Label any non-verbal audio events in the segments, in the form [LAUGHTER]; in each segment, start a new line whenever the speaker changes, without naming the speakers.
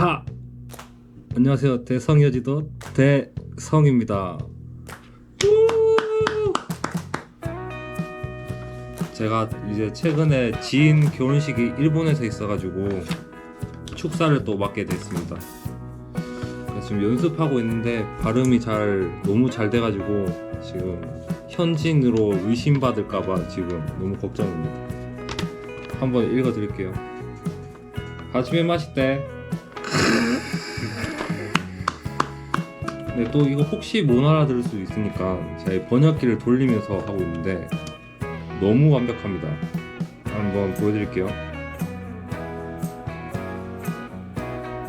하. 안녕하세요. 대성여지도 대성입니다. 우! 제가 이제 최근에 지인 결혼식이 일본에서 있어가지고 축사를 또 맡게 됐습니다. 지금 연습하고 있는데 발음이 잘 너무 잘 돼가지고 지금 현진으로 의심받을까봐 지금 너무 걱정입니다. 한번 읽어드릴게요. 아침에 마실 때 근데 또 이거 혹시 못 알아들을 수 있으니까 제가 번역기를 돌리면서 하고 있는데 너무 완벽합니다. 한번 보여드릴게요.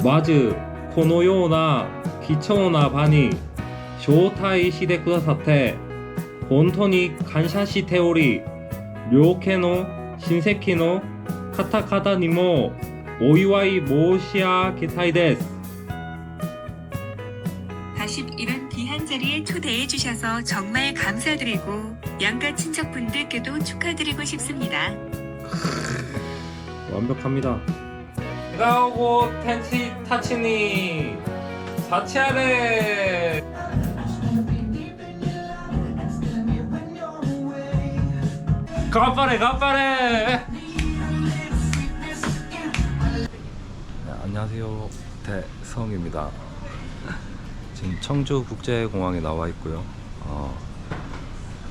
마즈 코노요나 기초나 바니 쇼타이 시대 쿠다사테 본토니 간샤시 테오리 료케노 신세키노 카타카다니모 오이와이 모시아 게타이 데스
대해 주셔서 정말 감사드리고 양가 친척분들께도 축하드리고 싶습니다.
완벽합니다. 가오고 텐치 타치니 사치아레 가빠레 가빠레 네, 안녕하세요 대성입니다. 지금 청주 국제공항에 나와 있고요. 어,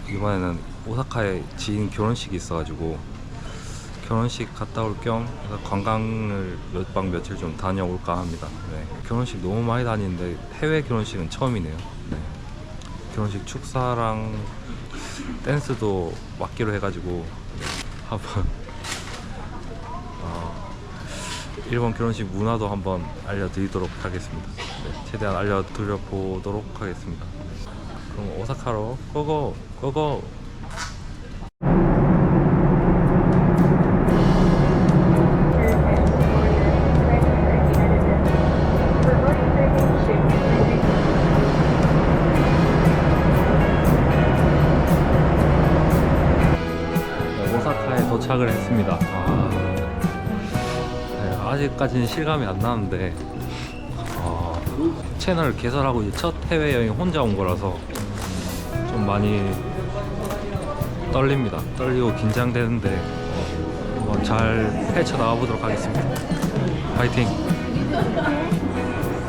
이번에는 오사카에 지인 결혼식이 있어가지고 결혼식 갔다 올 겸 관광을 몇 박 며칠 좀 다녀올까 합니다. 네. 결혼식 너무 많이 다니는데 해외 결혼식은 처음이네요. 네. 결혼식 축사랑 댄스도 맡기로 해가지고 한번 어, 일본 결혼식 문화도 한번 알려드리도록 하겠습니다. 네, 최대한 알려드려 보도록 하겠습니다. 그럼 오사카로 고고 고고 네, 도착을 했습니다. 아, 네, 아직까지는 실감이 안 나는데 어, 채널을 개설하고 이제 첫 해외 여행 혼자 온 거라서 좀 많이 떨립니다. 떨리고 긴장되는데 잘 헤쳐 나가 보도록 하겠습니다. 파이팅!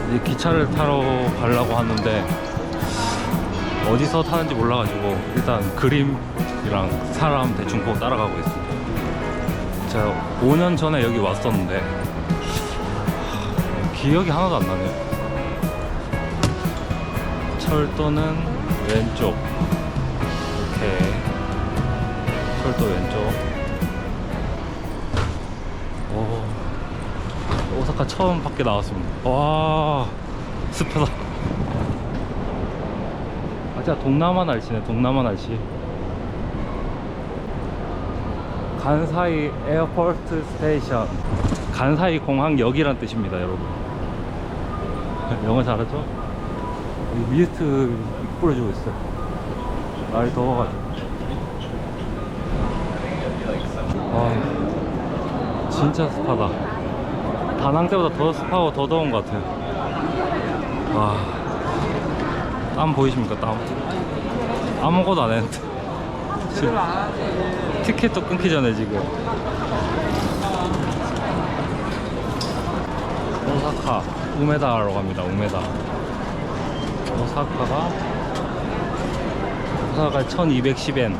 이제 기차를 타러 가려고 하는데 어디서 타는지 몰라가지고 일단 그림이랑 사람 대충 보고 따라가고 있습니다. 제가 5년 전에 여기 왔었는데 하, 기억이 하나도 안 나네요. 철도는 왼쪽 이렇게 철도 왼쪽 오, 오사카 처음 밖에 나왔습니다. 와 습하다. 아, 진짜 동남아 날씨네, 동남아 날씨. 간사이 에어포트 스테이션. 간사이 공항역이란 뜻입니다, 여러분. [LAUGHS] 영어 잘하죠? 이 미스트 뿌려주고 있어요. 날이 더워가지고. 아, 진짜 습하다. 다낭 때보다 더 습하고 더 더운 것 같아요. 와. 땀 보이십니까 땀 아무것도 안 했는데 [LAUGHS] 지금 티켓도 끊기 전에 지금 오사카 우메다로 갑니다 우메다 오사카가 오사카가 1210엔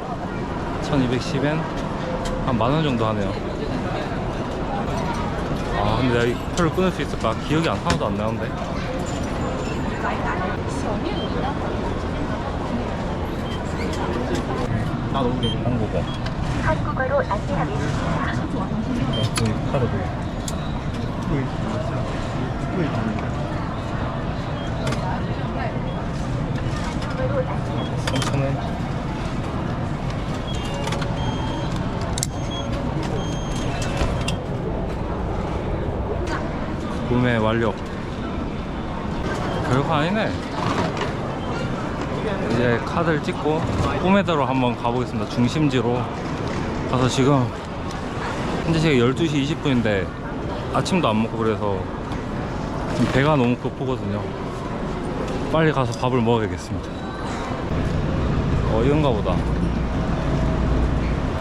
1210엔 한 만 원 정도 하네요. 아 근데 내가 이 표를 끊을 수 있을까? 기억이 안 하나도 안 나는데. 한국어.
한국어로 안내하겠습니다.
그 카드
한국어로 안내하겠습니다.
3,000원 구매 완료 별거 아니네 이제 카드를 찍고 꼬메다로 한번 가보겠습니다 중심지로 가서 지금 현재 시각 12시 20분인데 아침도 안 먹고 그래서 지금 배가 너무 고프거든요. 빨리 가서 밥을 먹어야겠습니다. 어, 이건가 보다.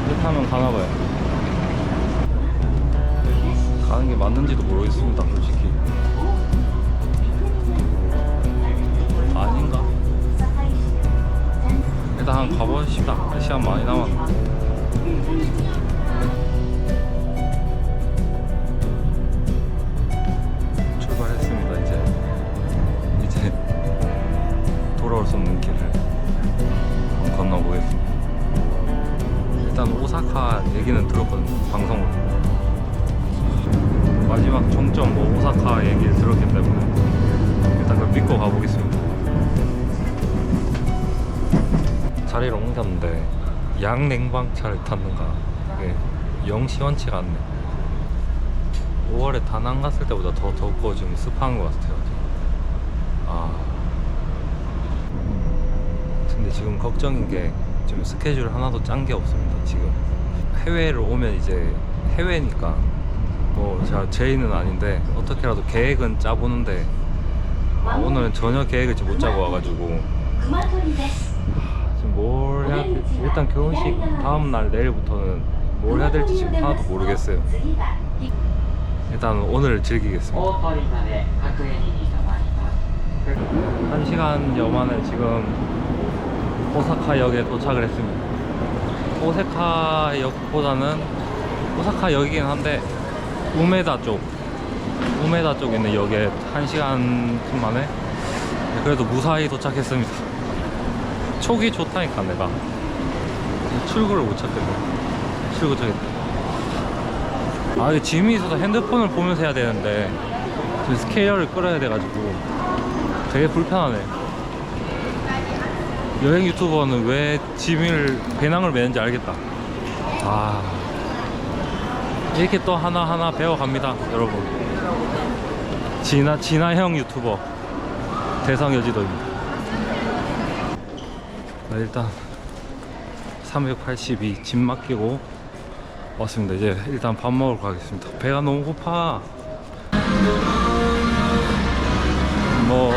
이렇게 하면 가나봐요. 가는 게 맞는지도 모르겠습니다, 솔직히. 일단 한 가봅시다. 시간 많이 남았네. 출발했습니다 이제 이제 돌아올 수 없는 길을 한번 건너보겠습니다 일단 오사카 얘기는 들었거든요 방송으로 마지막 종점 뭐 오사카 얘기를 들었기 때문에 일단 그걸 믿고 가보겠습니다 자리를 옮겼는데 양냉방차를 탔는가 이게 영 시원치가 않네 5월에 다낭 갔을 때보다 더 덥고 좀 습한 것 같아요. 아. 근데 지금 걱정인 게 지금 스케줄 하나도 짠 게 없습니다. 지금 해외를 오면 이제 해외니까 뭐 제가 제의는 아닌데 어떻게라도 계획은 짜보는데 아, 오늘은 전혀 계획을 못 짜고 와가지고 일단 결혼식 다음날 내일부터는 뭘 해야 될지 지금 하나도 모르겠어요. 일단 오늘 즐기겠습니다. 1시간 여 만에 지금 오사카역에 도착을 했습니다. 오사카역보다는 오사카역이긴 한데 우메다 쪽 우메다 쪽에 있는 역에 1시간쯤 만에 그래도 무사히 도착했습니다. [LAUGHS] 촉이 좋다니까 내가. 출구를 못 찾겠네. 출구 있다. 아, 이게 짐이 있어서 핸드폰을 보면서 해야 되는데 지금 스케일을 끌어야 돼가지고 되게 불편하네. 여행 유튜버는 왜 짐을 배낭을 매는지 알겠다. 아 이렇게 또 하나 하나 배워갑니다, 여러분. 진아 진아형 유튜버 대성 여지도입니다. 네, 일단 382 짐 맡기고 왔습니다. 이제 일단 밥 먹으러 가겠습니다. 배가 너무 고파. 뭐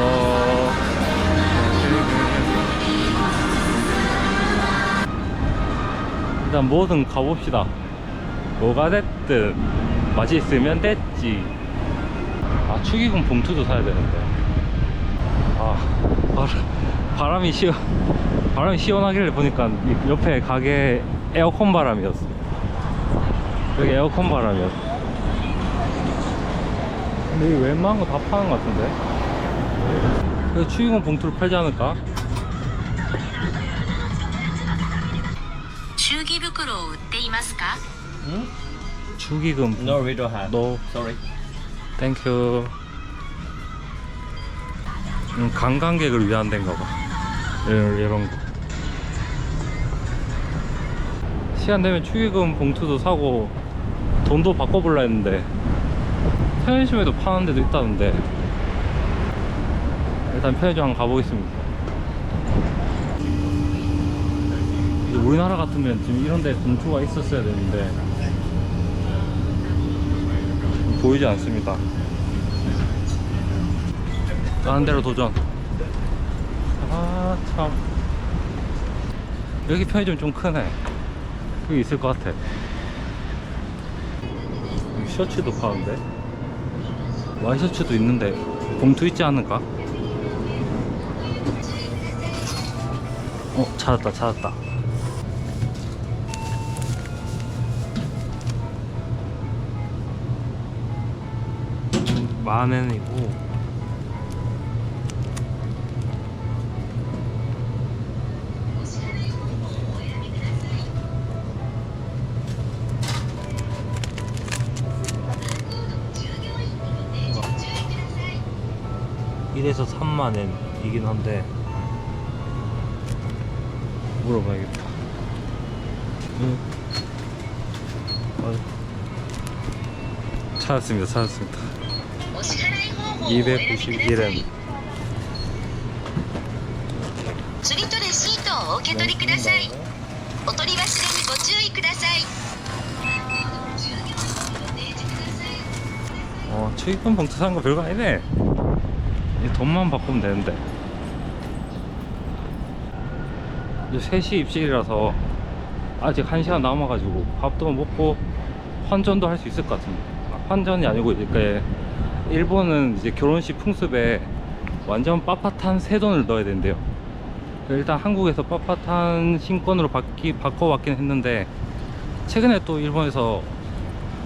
일단 뭐든 가봅시다. 뭐가 됐든 맛있으면 됐지. 아 축의금 봉투도 사야 되는데. 아 바람, 바람이 시원 바람이 시원하길래 보니까 이 옆에 가게 에어컨 바람이었어. 여기 에어컨 바람이었어. 근데 이 웬만한 거 다 파는 것 같은데? 그래서 추위금 봉투를 팔지 않을까?
祝儀袋を売っていますか
축의금
No, we don't have.
No
Sorry.
땡큐 음, 관광객을 위한 데인가 봐 이런, 이런 거 시간 되면 축의금 봉투도 사고 돈도 바꿔볼라 했는데 편의점에도 파는 데도 있다는데. 일단 편의점 한번 가보겠습니다. 우리나라 같으면 지금 이런 데 봉투가 있었어야 되는데 보이지 않습니다. 다른 데로 도전. 아참. 여기 편의점 좀 크네 여기 있을 것 같아. 셔츠도 파는데? 와이셔츠도 있는데 봉투 있지 않을까? 어 찾았다 찾았다. 만엔이고 이래서 3만엔이긴 한데 물어봐야겠다 응. 어. 찾았습니다 찾았습니다
お支払い方法をお選びください
291엔
釣りとレシートをお受け取りくださいお取り忘れにご注意ください
어, 추위권 봉투 사는 거 별거 아니네. 이 돈만 바꾸면 되는데. 이제 3시 입실이라서 아직 1시간 남아가지고 밥도 먹고 환전도 할 수 있을 것 같은데. 아, 환전이 아니고 이렇게 일본은 이제 결혼식 풍습에 완전 빳빳한 새 돈을 넣어야 된대요. 일단 한국에서 빳빳한 신권으로 바뀌, 바꿔왔긴 했는데 최근에 또 일본에서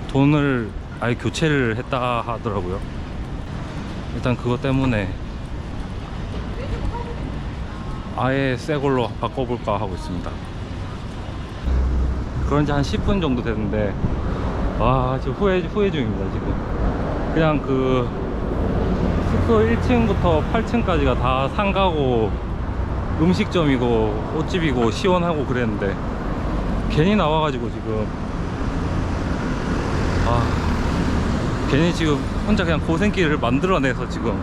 돈을 아예 교체를 했다 하더라고요. 일단 그것 때문에 아예 새 걸로 바꿔볼까 하고 있습니다. 그런 지 한 10분 정도 됐는데, 와, 지금 후회, 후회 중입니다, 지금. 그냥 그, 숙소 1층부터 8층까지가 다 상가고, 음식점이고, 옷집이고, 시원하고 그랬는데, 괜히 나와가지고 지금, 아, 괜히 지금 혼자 그냥 고생길을 만들어내서 지금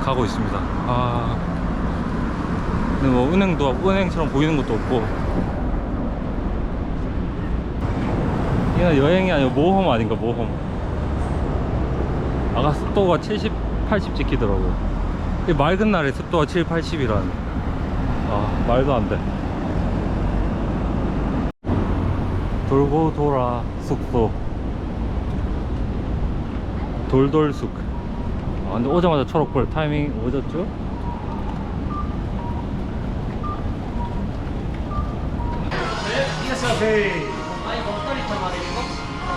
가고 있습니다. 아, 근데 뭐 은행도 은행처럼 보이는 것도 없고. 이건 여행이 아니고 모험 아닌가 모험. 아까 습도가 70, 80 찍히더라고. 이 맑은 날에 습도가 7, 80이라는. 아 말도 안 돼. 돌고 돌아 숙소. 돌돌숙. 아 근데 오자마자 초록불 타이밍 오졌죠?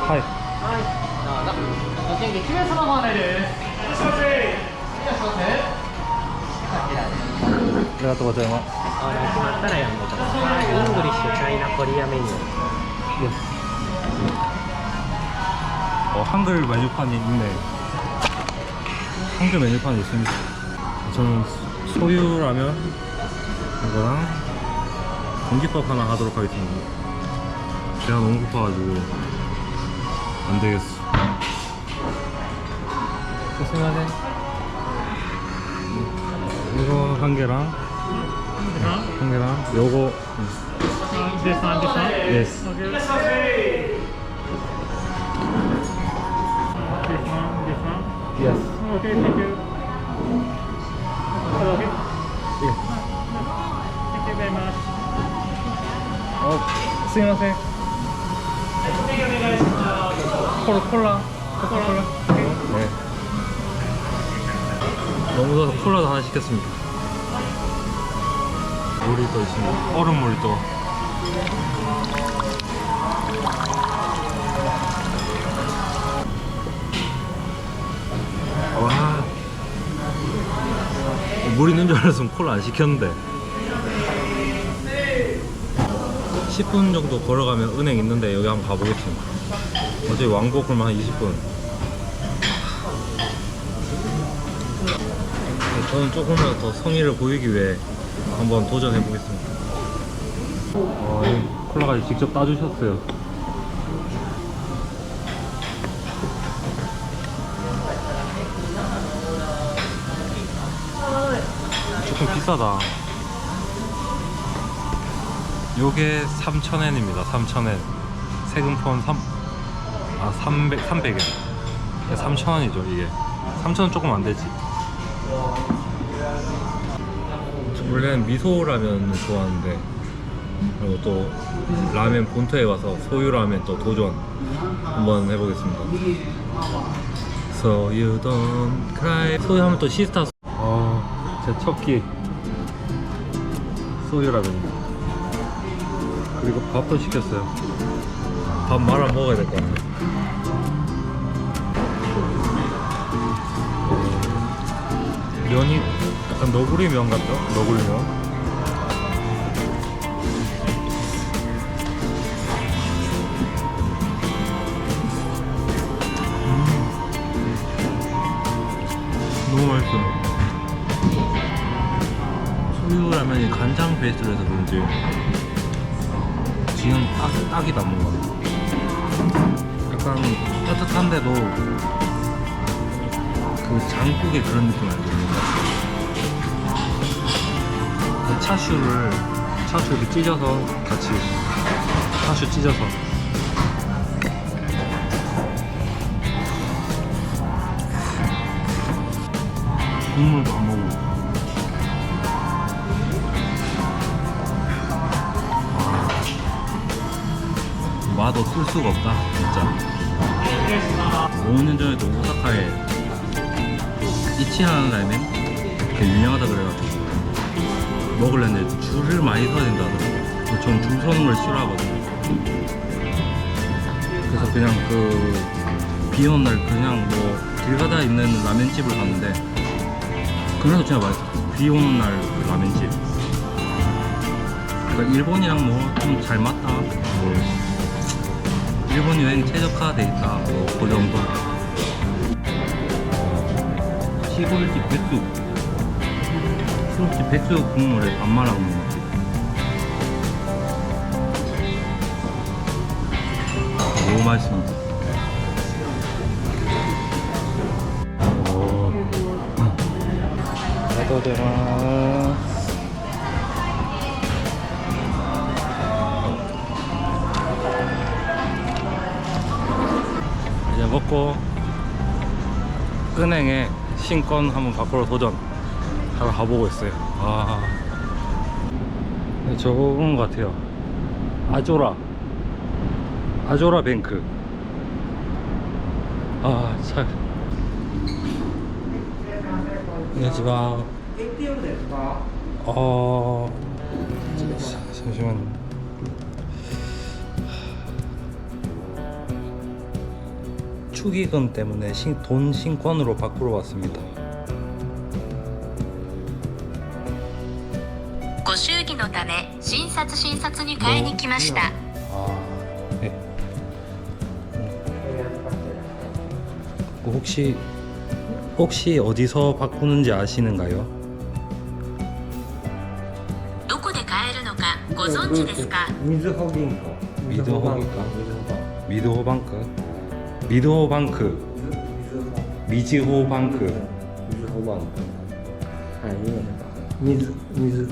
하이.
ご準備9名様ご案内です。いらっしゃいませ。いらっしゃいませ。こちらです。
내가 또 고자마.
あの決まったらやんでください。イングリッシュ、チャイナ、コリアメニュー。
어, 한글 메뉴판이 있네. 한글 메뉴판이 있습니다. 저는 소유라면 이거랑 공깃밥 하나 하도록 하겠습니다. 제가 너무 고파가지고 안 되겠어. 죄송하네. 이거 한 개랑 한 개랑 요거
This one, this one.
yes.
This
Yes.
Okay, thank you. Okay.
Yeah.
Thank you very much.
어, 스미마셍. 콜라, 콜라, 콜라. 네. 너무 더워서 콜라도 하나 시켰습니다. 물이 또 있습니다. 얼음물이 또. 물 있는 줄 알았으면 콜라 안 시켰는데. 10분 정도 걸어가면 은행 있는데 여기 한번 가보겠습니다. 어제 왕복 그러면 한 20분. 저는 조금만 더 성의를 보이기 위해 한번 도전해 보겠습니다. 어, 이 콜라까지 직접 따주셨어요. 조금 비싸다. 요게 3,000엔입니다. 3,000엔. 세금 포함 3, 아, 300, 300엔. 3,000원이죠, 이게. 3,000원 조금 안 되지. 저 원래는 미소라면 좋아하는데, 그리고 또 라면 본토에 와서 소유라면 또 도전 한번 해보겠습니다. So you don't cry. 소유 하면 또 시스타. 어, 제 첫 끼. 소유라면입니다. 그리고 밥도 시켰어요. 밥 말아 먹어야 될 것 같아요. 어, 면이 약간 너구리 면 같죠? 너구리 면. 소유라면이 간장 베이스로 해서 그런지 지금 딱, 딱이다 뭔가 약간 따뜻한데도 그 장국의 그런 느낌 알죠? 그 차슈를 차슈 이렇게 찢어서 같이 차슈 찢어서 국물도 와. 맛없을 수가 없다, 진짜. 5년 전에도 오사카에 그 이치라는 라면 그 유명하다 그래가지고 먹으려는데 줄을 많이 서야 된다 하더라고요. 전줄 서는 걸 싫어하거든요. 그래서 그냥 그 비 오는 날 그냥 뭐 길 가다 있는 라면집을 갔는데 그래서 진짜 맛있어. 비 오는 날 그 라면집. 그러니까 일본이랑 뭐 좀 잘 맞다. 뭐 일본 여행 최적화돼 있다. 뭐 그 정도. 시골집 백숙. 시골집 백숙 국물에 밥 말아 먹는 거. 너무 맛있습니다. 오. 나도 되마. 먹고 은행에 신권 한번 바꾸러 도전 하러 가보고 있어요. 아, 네, 저건 것 같아요. 아조라. 아조라 뱅크. 아, 참. 안녕하세요. 어, 자, 잠시만요. 축의금 때문에 신, 돈 신권으로 바꾸러 왔습니다.
ご祝儀のため診察診察に買いに来ました
아, 네. 그 혹시 혹시 어디서 바꾸는지 아시는가요?
どこで買えるのかご存知ですか
みずほ銀行
みずほ銀行
みずほ
미드호방크, 미드호방크 미즈호방크.
水호방 아니 이거 미즈 미즈.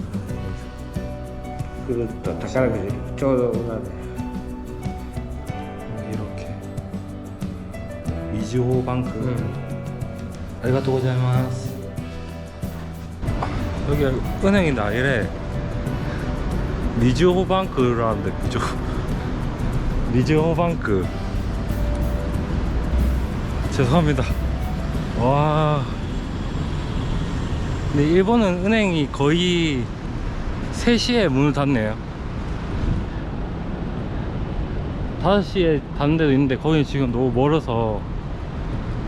그거 또 닭갈비 저도 오나네
이렇게. 미즈호방크. 음. 아리가토 고자이마스. 여기 은행인데 아니래. 미즈호방크라는데 그죠? [LAUGHS] 미즈호방크. 죄송합니다. 와. 근데 일본은 은행이 거의 3시에 문을 닫네요. 5시에 닫는 데도 있는데 거기 지금 너무 멀어서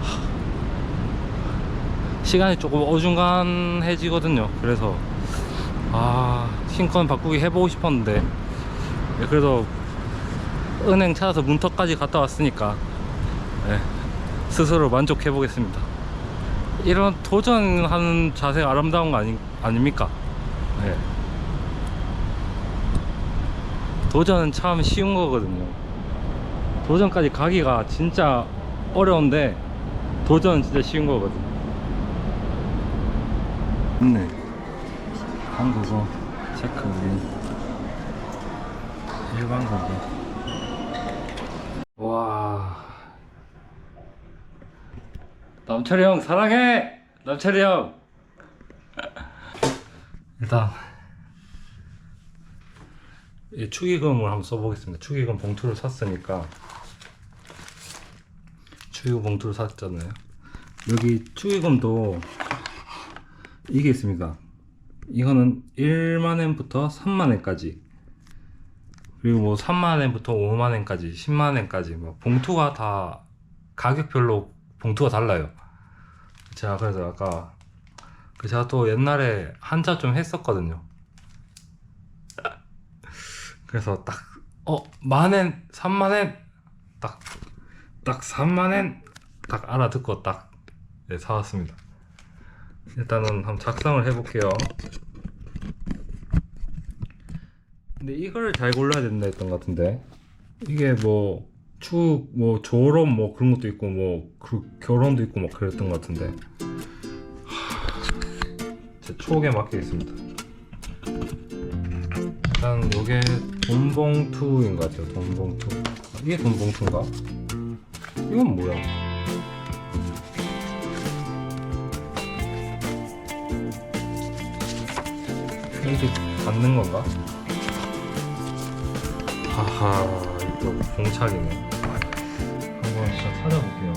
하, 시간이 조금 어중간해지거든요 그래서 아 신권 바꾸기 해보고 싶었는데 예, 그래도 은행 찾아서 문턱까지 갔다 왔으니까 예, 스스로 만족해 보겠습니다 이런 도전하는 자세가 아름다운 거 아니, 아닙니까 예. 도전은 참 쉬운 거거든요 도전까지 가기가 진짜 어려운데 도전은 진짜 쉬운 거거든. 네. 한국어 체크 우린 일반 거기. 와. 남철이 형 사랑해. 남철이 형. 일단 이 축의금을 한번 써보겠습니다. 축의금 봉투를 샀으니까 축의금 봉투를 샀잖아요. 여기 축의금도 이게 있습니다. 이거는 1만엔부터 3만엔까지 그리고 뭐 3만엔부터 5만엔까지 10만엔까지 뭐 봉투가 다 가격별로 봉투가 달라요. 제가 그래서 아까 그 제가 또 옛날에 한자 좀 했었거든요. 그래서 딱, 어, 만엔, 3만엔, 딱, 딱 3만엔, 딱 알아듣고 딱, 네, 사왔습니다. 일단은 한번 작성을 해볼게요. 근데 이걸 잘 골라야 된다 했던 것 같은데. 이게 뭐, 축, 뭐, 졸업, 뭐, 그런 것도 있고, 뭐, 그, 결혼도 있고, 막 그랬던 것 같은데. 하, 제 추억에 맡겨 있습니다. 일단 요게 돈봉투인 것 같아요 돈봉투 이게 돈봉투인가? 이건 뭐야? 이렇게 닫는 건가? 하하 또 공착이네 진짜 찾아볼게요.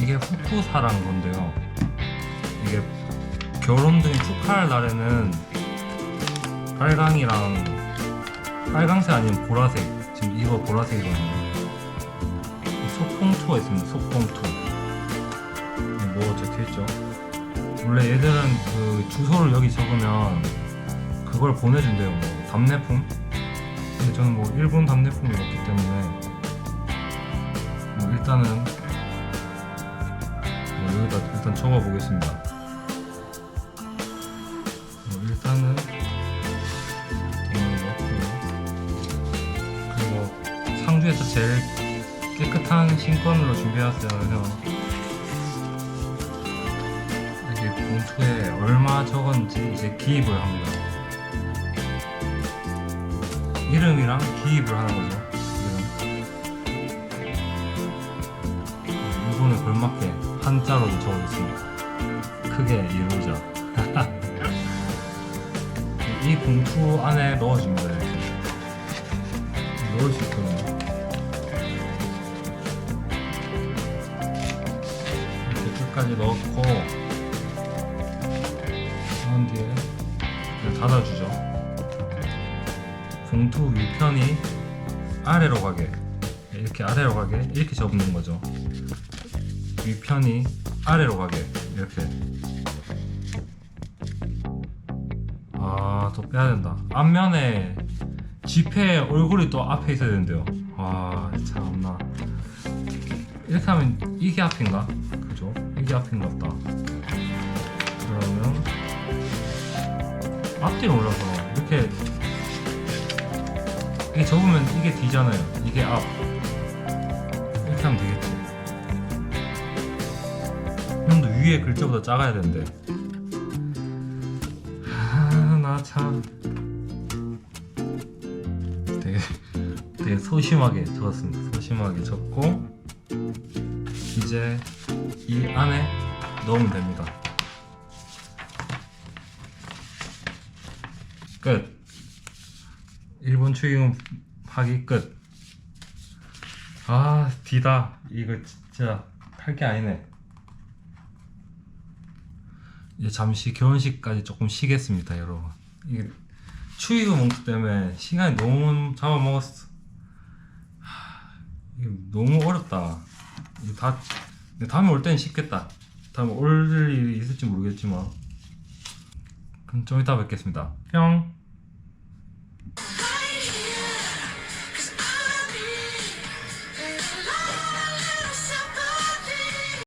이게 후쿠사란 건데요. 이게 결혼 등 축하할 날에는 빨강이랑 빨강색 아니면 보라색 지금 이거 보라색이거든요. 속봉투가 있습니다 이게 뭐 적혀있죠? 원래 얘들은 그 주소를 여기 적으면 그걸 보내준대요 뭐. 답례품? 근데 저는 뭐 일본 답례품이 없기 때문에 뭐 일단은 뭐 여기다 일단 적어 보겠습니다 뭐 일단은 돈을 넣고요 그리고 상주에서 제일 깨끗한 신권으로 준비해왔어요 형 이게 봉투에 얼마 적었는지 이제 기입을 합니다. 이름이랑 기입을 하는 거죠. 일본에 걸맞게 한자로도 적어있습니다. 크게 이루자. [LAUGHS] 이 봉투 안에 넣어줍니다. 이렇게. 넣을 수 있거든요. 이렇게 끝까지 넣고 한 뒤에 닫아주죠. 봉투 위편이 아래로 가게 이렇게 아래로 가게 이렇게 접는 거죠. 위편이 아래로 가게 이렇게. 아, 더 빼야 된다. 앞면에 지폐 얼굴이 또 앞에 있어야 된대요. 아, 참나. 이렇게 하면 이게 앞인가? 그죠? 이게 앞인가 보다. 그러면 앞뒤로 올라서 이렇게 이게 접으면 이게 뒤잖아요. 이게 앞. 위에 글자보다 작아야 되는데. 아, 나 참. 되게, 되게 소심하게 적었습니다. 소심하게 적고, 이제 이 안에 넣으면 됩니다. 끝. 일본 추기금 하기 끝. 아, 디다. 이거 진짜 할 게 아니네. 이제 잠시 결혼식까지 조금 쉬겠습니다, 여러분. 추위금 몽투 때문에 시간이 너무 잡아먹었어. 너무 어렵다. 다 다음에 올 때는 쉽겠다. 다음에 올 일이 있을지 모르겠지만. 그럼 좀 이따 뵙겠습니다. 뿅.